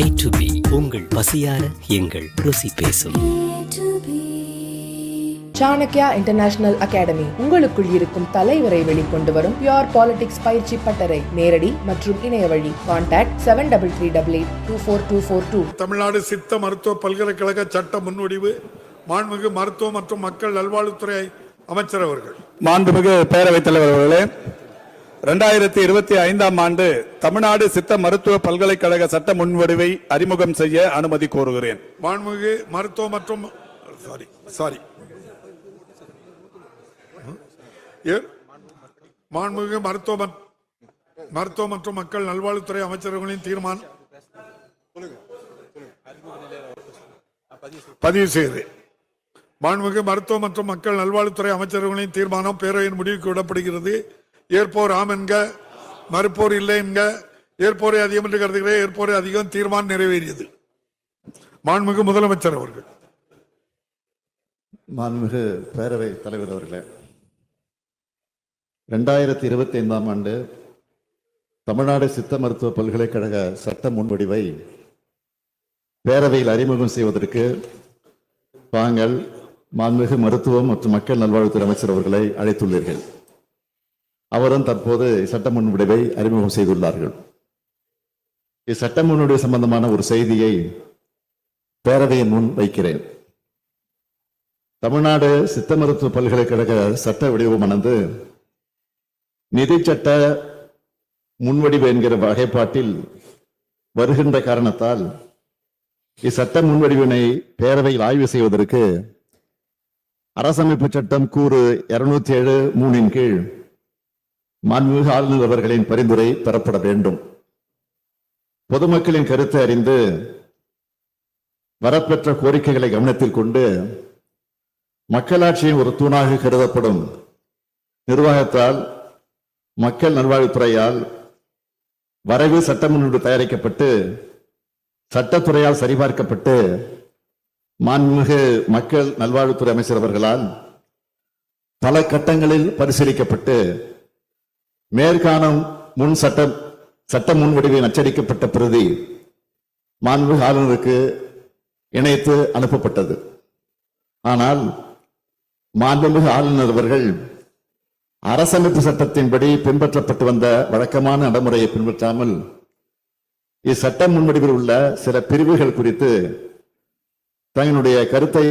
A to B. உங்கள் பசியார எங்கள் ருசி பேசும். Chanakya international academy. உங்களுக்குள் இருக்கும் தலைவரை வெளிக்கொண்டு வரும் பியோர் பாலிடிக்ஸ் பயிற்சி பட்டறை. நேரடி மற்றும் இணைய வழி. Contact seven double three double eight two four two four two Tamil Nadu சித்த மருத்துவ பல்கலைக்கழக சட்ட முன்வடிவு மாண்புமிகு மருத்துவ மற்றும் மக்கள் நல்வாழ்வுத்துறை அமைச்சர் அவர்கள். மாண்புமிகு பேரவைத் தலைவர் அவர்களே இரண்டாயிரத்தி இருபத்தி ஐந்தாம் ஆண்டு தமிழ்நாடு சித்த மருத்துவ பல்கலைக்கழக சட்ட முன்வடிவை அறிமுகம் செய்ய அனுமதி கோருகிறேன். மாண்புமிகு மருத்துவ மற்றும் சாரி சாரி மாண்புமிகு மருத்துவ மருத்துவ மற்றும் மக்கள் நல்வாழ்வுத்துறை அமைச்சர்களின் தீர்மானம். பதிவு செய்து. மாண்புமிகு மருத்துவ மற்றும் மக்கள் நல்வாழ்வுத்துறை அமைச்சர்களின் தீர்மானம் பேரவையின் முடிவுக்கு விடப்படுகிறது. ஏற்போர் ஆம் என்க மறுப்போர் இல்லை என்க. ஏற்போரை அதிகம் என்று கருதுகிறேன் ஏற்போரை அதிகம் தீர்மானம் நிறைவேறியது. மாண்புமிகு முதலமைச்சர் அவர்கள். மாண்புமிகு பேரவை தலைவர் அவர்களே ரெண்டாயிரத்தி இருபத்தி ஐந்தாம் ஆண்டு தமிழ்நாடு சித்த மருத்துவ பல்கலைக்கழக சட்ட முன்வடிவை பேரவையில் அறிமுகம் செய்வதற்கு தாங்கள் மாண்புமிகு மருத்துவம் மற்றும் மக்கள் நல்வாழ்வுத்துறை அமைச்சர் அவர்களை அழைத்துள்ளீர்கள். அவரும் தற்போது சட்ட முன்வடிவை அறிமுகம் செய்துள்ளார்கள். இச்சட்ட முன்வடிவு சம்பந்தமான ஒரு செய்தியை பேரவையின் முன் வைக்கிறேன். தமிழ்நாடு சித்த மருத்துவ பல்கலைக்கழக சட்ட வடிவமானது நிதி சட்ட முன்வடிவு என்கிற வகைப்பாட்டில் வருகின்ற காரணத்தால் இச்சட்ட முன்வடிவினை பேரவையில் ஆய்வு செய்வதற்கு அரசமைப்பு சட்டம் கூறு இருநூத்தி ஏழு மூணின் கீழ் மாண்புமிகு ஆளுநர் அவர்களின் பரிந்துரை பெறப்பட வேண்டும். பொதுமக்களின் கருத்தை அறிந்து வரப்பெற்ற கோரிக்கைகளை கவனத்தில் கொண்டு மக்களாட்சியின் ஒரு தூணாக கருதப்படும் நிர்வாகத்தால் மக்கள் நல்வாழ்வுத்துறையால் வரைவு சட்டமன்று தயாரிக்கப்பட்டு சட்டத்துறையால் சரிபார்க்கப்பட்டு மாண்புமிகு மக்கள் நல்வாழ்வுத்துறை அமைச்சர் அவர்களால் பல கட்டங்களில் பரிசீலிக்கப்பட்டு மேற்காணும் முன் சட்ட சட்ட முன்வடிவில் அச்சடிக்கப்பட்ட பிரதி மாண்பு ஆளுநருக்கு இணைத்து அனுப்பப்பட்டது. ஆனால் மாண்புமிகு ஆளுநர் அவர்கள் அரசமைப்பு சட்டத்தின்படி பின்பற்றப்பட்டு வந்த வழக்கமான நடைமுறையை பின்பற்றாமல் இச்சட்ட முன்வடிவில் உள்ள சில பிரிவுகள் குறித்து தங்களுடைய கருத்தை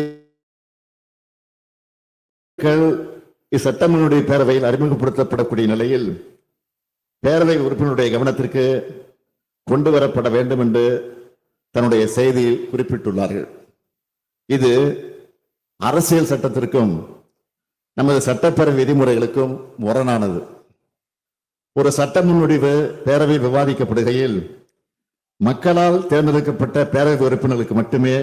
இச்சட்ட முன்வடிவு பேரவையில் அறிமுகப்படுத்தப்படக்கூடிய நிலையில் பேரவை உறுப்பினருடைய கவனத்திற்கு கொண்டு வரப்பட வேண்டும் என்று தன்னுடைய செய்தியில் குறிப்பிட்டுள்ளார்கள். இது அரசியல் சட்டத்திற்கும் நமது சட்டப்பேரவை விதிமுறைகளுக்கும் முரணானது. ஒரு சட்ட முன்வடிவு பேரவை விவாதிக்கப்படுகையில் மக்களால் தேர்ந்தெடுக்கப்பட்ட பேரவை உறுப்பினர்களுக்கு மட்டுமே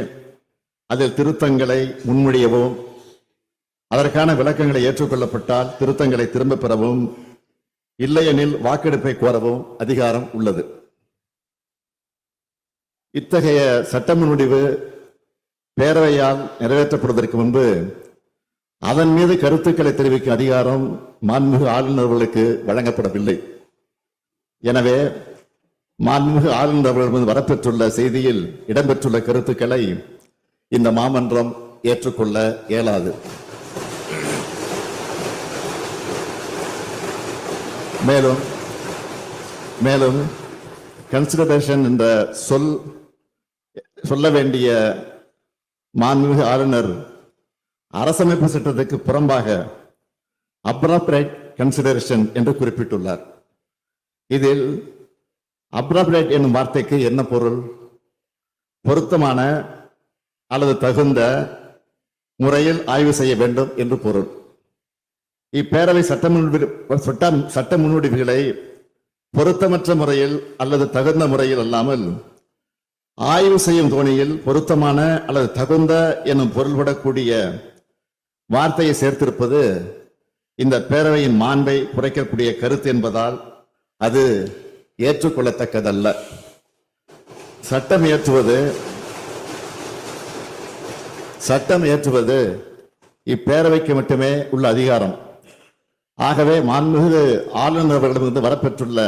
அதில் திருத்தங்களை முன்மொழியவும் அதற்கான விளக்கங்களை ஏற்றுக்கொள்ளப்பட்டால் திருத்தங்களை திரும்ப பெறவும் இல்லையெனில் வாக்கெடுப்பை கோரவும் அதிகாரம் உள்ளது. இத்தகைய சட்ட முன்வடிவு பேரவையால் நிறைவேற்றப்படுவதற்கு முன்பு அதன் மீது கருத்துக்களை தெரிவிக்கும் அதிகாரம் மாண்புமிகு ஆளுநர்களுக்கு வழங்கப்படவில்லை. எனவே மாண்புமிகு ஆளுநர் அவர்கள் மீது வரப்பெற்றுள்ள செய்தியில் இடம்பெற்றுள்ள கருத்துக்களை இந்த மாமன்றம் ஏற்றுக்கொள்ள இயலாது. மேலும் மேலும் கன்சிடரேஷன் என்ற சொல் சொல்ல வேண்டிய மாண்புமிகு ஆளுநர் அரசமைப்பு சட்டத்துக்கு புறம்பாக அப்ராப்ரேட் கன்சிடரேஷன் என்று குறிப்பிட்டுள்ளார். இதில் அப்ராப்ரேட் என்னும் வார்த்தைக்கு என்ன பொருள்? பொருத்தமான அல்லது தகுந்த முறையில் ஆய்வு செய்ய வேண்டும் என்று பொருள். இப்பேரவை சட்ட முன்வடி- சட்ட சட்ட முன்வடிவுகளை பொருத்தமற்ற முறையில் அல்லது தகுந்த முறையில் அல்லாமல் ஆய்வு செய்யும் தோணியில் பொருத்தமான அல்லது தகுந்த எனும் பொருள்படக்கூடிய வார்த்தையை சேர்த்திருப்பது இந்த பேரவையின் மாண்பை குறைக்கக்கூடிய கருத்து என்பதால் அது ஏற்றுக்கொள்ளத்தக்கதல்ல. சட்டம் இயற்றுவது சட்டம் இயற்றுவது இப்பேரவைக்கு மட்டுமே உள்ள அதிகாரம். ஆகவே மாண்புமிகு ஆளுநர் அவர்களிடமிருந்து வரப்பெற்றுள்ள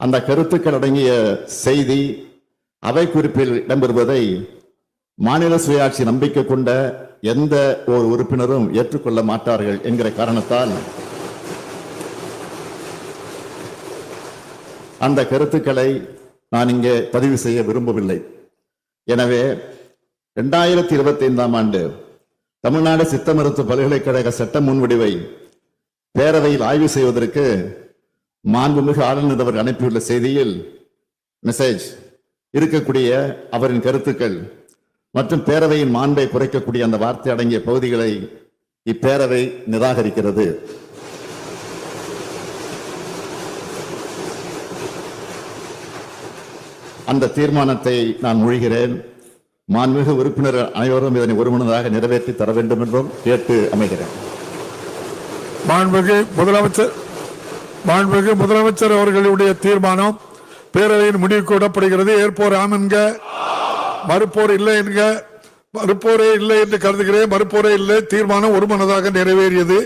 அந்த கருத்துக்கள் அடங்கிய செய்தி அவை குறிப்பில் இடம்பெறுவதை மாநில சுயாட்சி நம்பிக்கை கொண்ட எந்த ஒரு உறுப்பினரும் ஏற்றுக்கொள்ள மாட்டார்கள் என்கிற காரணத்தால் அந்த கருத்துக்களை நான் இங்கே பதிவு செய்ய விரும்பவில்லை. எனவே இரண்டாயிரத்தி இருபத்தி ஐந்தாம் ஆண்டு தமிழ்நாடு சித்த மருத்துவ பல்கலைக்கழக சட்ட முன்வடிவை பேரவையில் ஆய்வு செய்வதற்கு மாண்புமிகு ஆளுநர் அவர் அனுப்பியுள்ள செய்தியில் மெசேஜ் இருக்கக்கூடிய அவரின் கருத்துக்கள் மற்றும் பேரவையின் மாண்பை குறைக்கக்கூடிய அந்த வார்த்தை அடங்கிய பகுதிகளை இப்பேரவை நிராகரிக்கிறது. அந்த தீர்மானத்தை நான் மொழிகிறேன். மாண்புமிகு உறுப்பினர் அனைவரும் இதனை ஒருமனதாக நிறைவேற்றி தர வேண்டும் என்றும் கேட்டு அமைகிறேன். மாண்புமிகு முதலமைச்சர் மாண்புமிகு முதலமைச்சர் அவர்களுடைய தீர்மானம் பேரவையின் முடிவுக்கு விடப்படுகிறது ஏற்போர் ஆம் என்க மறுப்போர் இல்லை என்க மறுப்போரே இல்லை என்று கருதுகிறேன். மறுப்போரே இல்லை. தீர்மானம் ஒருமனதாக நிறைவேறியது.